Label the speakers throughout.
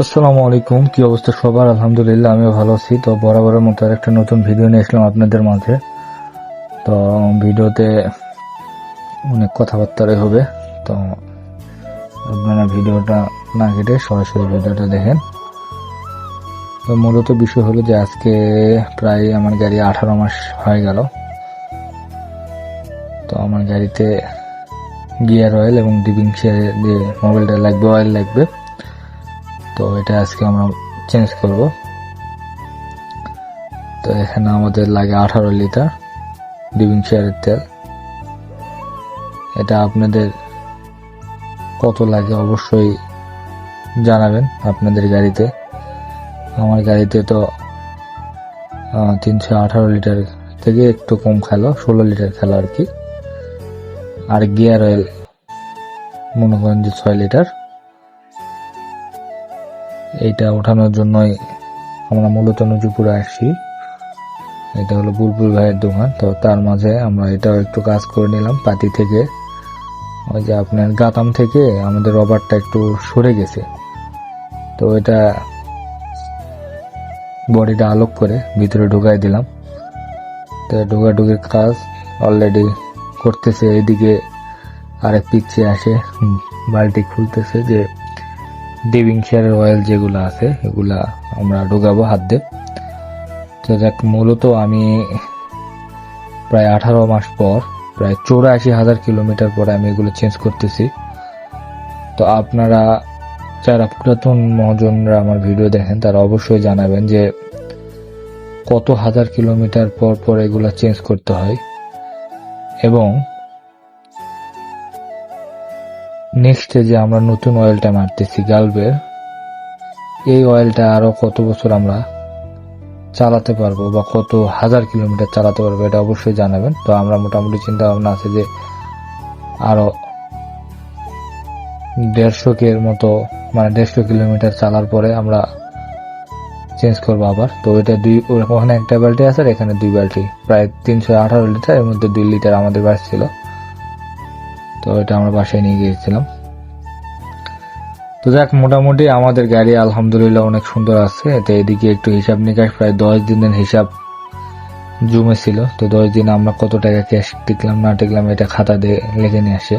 Speaker 1: আসসালামু আলাইকুম। কি অবস্থা সবার? আলহামদুলিল্লাহ, আমিও ভালো আছি। তো বরাবরের মতো আর একটা নতুন ভিডিও নিয়ে আসলাম আপনাদের মাঝে। তো ভিডিওতে অনেক কথাবার্তাই হবে। তো আপনারা ভিডিওটা না কেটে সরাসরি ভিডিওটা দেখেন। তো মূলত বিষয় হলো যে আজকে প্রায় আমার গাড়ি আঠারো মাস হয়ে গেল। তো আমার গাড়িতে গিয়ার অয়েল এবং ডিপিং দিয়ে মোবাইলটা লাগবে, অয়েল লাগবে। তো এটা আজকে আমরা চেঞ্জ করব। তো এখানে আমাদের লাগে আঠারো লিটার ডিবিং শেয়ারের তেল। এটা আপনাদের কত লাগে অবশ্যই জানাবেন আপনাদের গাড়িতে। আমার গাড়িতে তো তিনশো আঠারো লিটার থেকে একটু কম খেলো, ষোলো লিটার খেলো আর কি। আর গিয়ার অয়েল মনে করেন যে ছয় লিটার। এইটা ওঠানোর জন্যই আমরা মূলত নজিপুরে আসছি। এটা হলো বুলবুল ভাইয়ের দোকান। তো তার মাঝে আমরা এটাও একটু কাজ করে নিলাম, পাতি থেকে। ওই যে আপনার গাতাম থেকে আমাদের রবারটা একটু সরে গেছে। তো এটা বডিটা আলোক করে ভিতরে ঢুকাই দিলাম। তো ঢুকাঢুকির কাজ অলরেডি করতেছে। এইদিকে আরেক পিচ্ছে আসে বালতি খুলতেছে যে ডিবিং শেয়ারের অয়েল যেগুলো আছে, এগুলা আমরা ঢোকাবো হাত দিয়ে তো দেখ, মূলত আমি প্রায় আঠারো মাস পর, প্রায় চৌরাশি হাজার কিলোমিটার পরে আমি এগুলো চেঞ্জ করতেছি। তো আপনারা যারা পুরাতন মহাজনরা আমার ভিডিও দেখেন, তারা অবশ্যই জানাবেন যে কত হাজার কিলোমিটার পর পর এগুলো চেঞ্জ করতে হয়। এবং নেক্সটে যে আমরা নতুন অয়েলটা মারতেছি, গালবের। এই অয়েলটা আরও কত বছর আমরা চালাতে পারব বা কত হাজার কিলোমিটার চালাতে পারব এটা অবশ্যই জানাবেন। তো আমরা মোটামুটি চিন্তা ভাবনা আছে যে আরও দেড়শো কের মতো মানে দেড়শো কিলোমিটার চালার পরে আমরা চেঞ্জ করব আবার। তো এটা দুই, ওখানে একটা বাল্টি আছে আর এখানে দুই বাল্টি প্রায় তিনশো আঠারো লিটার, এর মধ্যে দুই লিটার আমাদের বাস ছিল। তো এটা আমরা বাসায় নিয়ে গিয়েছিলাম। তো যাক মোটামুটি আমাদের গাড়ি আলহামদুলিল্লাহ অনেক সুন্দর আছে। তো এদিকে একটু হিসাব নিকাশ, প্রায় দশ দিনের হিসাব জুমে ছিল। তো দশ দিন আমরা কত টাকা ক্যাশ টিকলাম, না টিকলাম, এটা খাতা দিয়ে লিখে নিয়ে আসে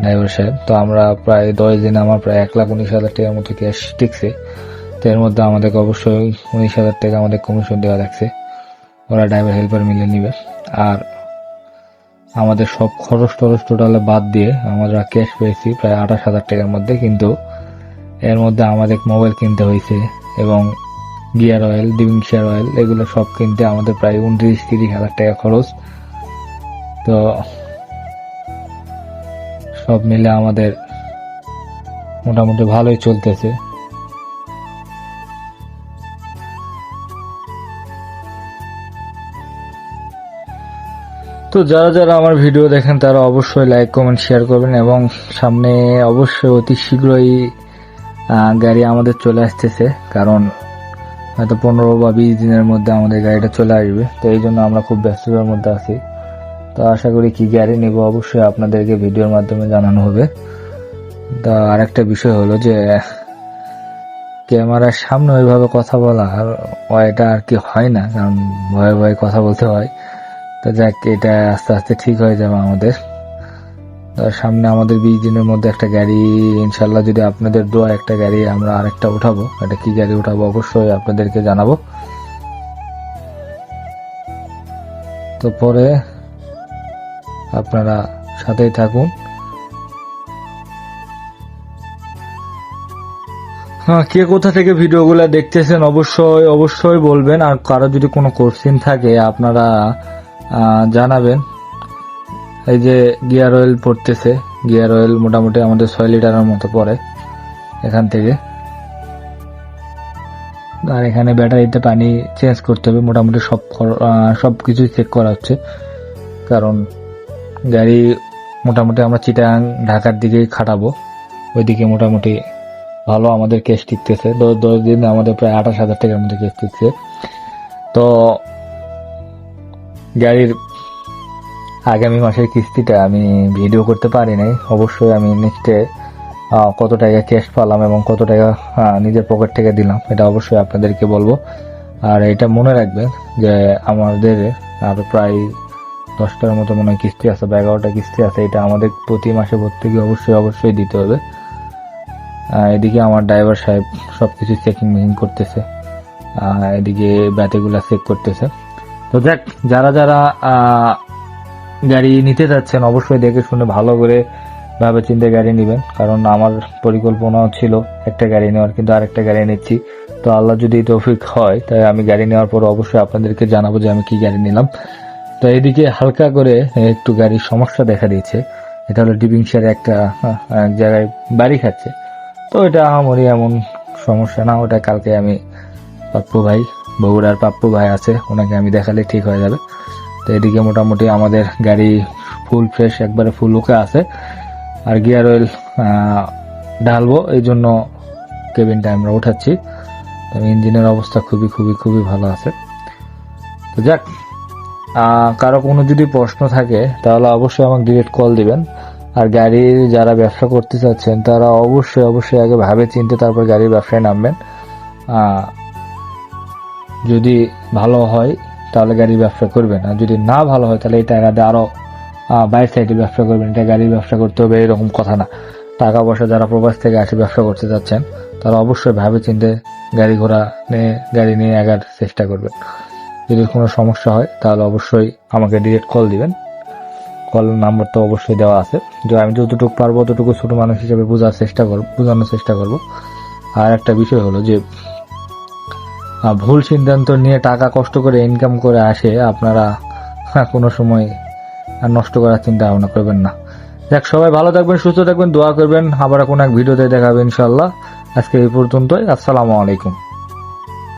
Speaker 1: ড্রাইভার সাহেব। তো আমরা প্রায় দশ দিন আমার প্রায় এক লাখ উনিশ হাজার টাকার মতো ক্যাশ টিকছে। তো এর মধ্যে আমাদেরকে অবশ্যই উনিশ হাজার টাকা আমাদের কমিশন দেওয়া লাগছে। ওরা ড্রাইভার হেল্পার মিলে নিবে। আর আমাদের সব খরচ টরচ টোটালে বাদ দিয়ে আমরা ক্যাশ পেয়েছি প্রায় আঠাশ হাজার টাকার মধ্যে, কিন্তু এর মধ্যে আমাদের মোবাইল কিনতে হয়েছে এবং গিয়ার অয়েল ডিবিং শেয়ার অয়েল এগুলো সব কিনতে আমাদের প্রায় উনত্রিশ, তিরিশ হাজার টাকা খরচ। তো সব মিলে আমাদের মোটামুটি ভালোই চলতেছে। তো যারা যারা আমার ভিডিও দেখেন, তারা অবশ্যই লাইক কমেন্ট শেয়ার করবেন এবং সামনে অবশ্যই অতি শীঘ্রই গাড়ি আমাদের চলে আসতেছে। কারণ হয়তো পনেরো বা বিশ দিনের মধ্যে আমাদের গাড়িটা চলে আসবে। তো এই জন্য আমরা খুব ব্যস্ততার মধ্যে আছি। তো আশা করি কি গাড়ি নেব অবশ্যই আপনাদেরকে ভিডিওর মাধ্যমে জানানো হবে। তা আরেকটা বিষয় হলো যে, ক্যামেরার সামনে ওইভাবে কথা বলা আর এটা আর কি হয় না। কারণ ভয়ে ভয়ে কথা বলতে হয়। তো যাক, এটা আস্তে আস্তে ঠিক হয়ে যাবে আমাদের। সামনে আমাদের বিশ দিনের মধ্যে একটা গাড়ি, ইনশাল্লাহ যদি আপনাদের দোয়া একটা গাড়ি, আমরা আরেকটা উঠাবো। এটা কি গাড়ি উঠাবো অবশ্যই আপনাদেরকে জানাব। তো পরে আপনারা সাথেই থাকুন। হ্যাঁ কে কোথা থেকে ভিডিওগুলো দেখতেছেন অবশ্যই অবশ্যই বলবেন। আর কারও যদি কোনো কোশ্চিন থাকে, আপনারা জানাবেন। এই যে গিয়ার অয়েল পড়তেছে, গিয়ার অয়েল মোটামুটি আমাদের ছয় লিটারের মতো পড়ে এখান থেকে। আর এখানে ব্যাটারিতে পানি চেঞ্জ করতে হবে, মোটামুটি সব সব কিছুই চেক করা হচ্ছে। কারণ গাড়ি মোটামুটি আমরা চিটাং ঢাকার দিকেই খাটাবো, ওইদিকে মোটামুটি ভালো আমাদের কেস টিকতেছে। দশ দশ দিন আমাদের প্রায় আঠাশ হাজার টাকার মধ্যে কেস টিকছে তো গাড়ির আগামী মাসের কিস্তিটা আমি ভিডিও করতে পারি নাই। অবশ্যই আমি নেক্সটে কত টাকা ক্যাশ পালাম এবং কত টাকা নিজের পকেট থেকে দিলাম, এটা অবশ্যই আপনাদেরকে বলব। আর এটা মনে রাখবেন যে আমাদের আর প্রায় দশটার মতো মনে হয় কিস্তি আছে বা এগারোটা কিস্তি আছে, এটা আমাদের প্রতি মাসে প্রত্যেকে অবশ্যই অবশ্যই দিতে হবে। এদিকে আমার ড্রাইভার সাহেব সব কিছু চেকিং মেকিং করতেছে এদিকে ব্যাটেগুলা চেক করতেছে। তো দেখ যারা যারা গাড়ি নিতে যাচ্ছেন, অবশ্যই দেখে শুনে ভালো করে ভাবে চিন্তে গাড়ি নেবেন। কারণ আমার পরিকল্পনাও ছিল একটা গাড়ি নেওয়ার, কিন্তু আরেকটা গাড়ি নিচ্ছি তো আল্লাহ যদি তৌফিক হয়, তাই আমি গাড়ি নেওয়ার পর অবশ্যই আপনাদেরকে জানাব যে আমি কি গাড়ি নিলাম। তো এদিকে হালকা করে একটু গাড়ির সমস্যা দেখা দিয়েছে। এটা হলো ডিবিংশারে একটা এক জায়গায় বাড়ি খাচ্ছে। তো এটা আমারই এমন সমস্যা না, ওটা কালকে আমি পাপ্পু ভাই বগুড়ার পাপ্পু ভাই আছে, ওনাকে আমি দেখালে ঠিক হয়ে যাবে। তো এদিকে মোটামুটি আমাদের গাড়ি ফুল ফ্রেশ একবারে ফুল ওকে আছে। আর গিয়ার অয়েল ঢালবো এই জন্য কেবিনটা আমরা উঠাচ্ছি। তো ইঞ্জিনের অবস্থা খুবই খুবই খুবই ভালো আছে। তো যাক কারও কোনো যদি প্রশ্ন থাকে, তাহলে অবশ্যই আমাকে ডিরেক্ট কল দিবেন। আর গাড়ির যারা ব্যবসা করতে চাচ্ছেন, তারা অবশ্যই অবশ্যই আগে ভাবে চিনতে তারপর গাড়ির ব্যবসায় নামবেন। যদি ভালো হয় তাহলে গাড়ির ব্যবসা করবেন। আর যদি না ভালো হয় তাহলে এই টাকা দিয়ে আরও আহ, বাইরের সাইডে ব্যবসা করবেন। এটা গাড়ির ব্যবসা করতে হবে এরকম কথা না। টাকা পয়সা যারা প্রবাস থেকে আসে ব্যবসা করতে যাচ্ছেন তারা অবশ্যই ভাবে চিনতে গাড়ি ঘোড়া নিয়ে গাড়ি নিয়ে আগার চেষ্টা করবেন। যদি কোনো সমস্যা হয় তাহলে অবশ্যই আমাকে ডিরেক্ট কল দিবেন। কল নাম্বার তো অবশ্যই দেওয়া আছে। যে আমি যতটুকু পারব ততটুকু ছোটো মানুষ হিসেবে বোঝার চেষ্টা করব বোঝানোর চেষ্টা করব। আর একটা বিষয় হলো যে ভুল সিদ্ধান্ত নিয়ে টাকা কষ্ট করে ইনকাম করে আসে আপনারা হ্যাঁ, কোনো সময় নষ্ট করার চিন্তা ভাবনা করবেন না। দেখ সবাই ভালো থাকবেন সুস্থ থাকবেন দোয়া করবেন। আবার কোনো এক ভিডিওতে দেখাবেন ইনশাল্লাহ আজকে এই পর্যন্তই। আসসালামু আলাইকুম।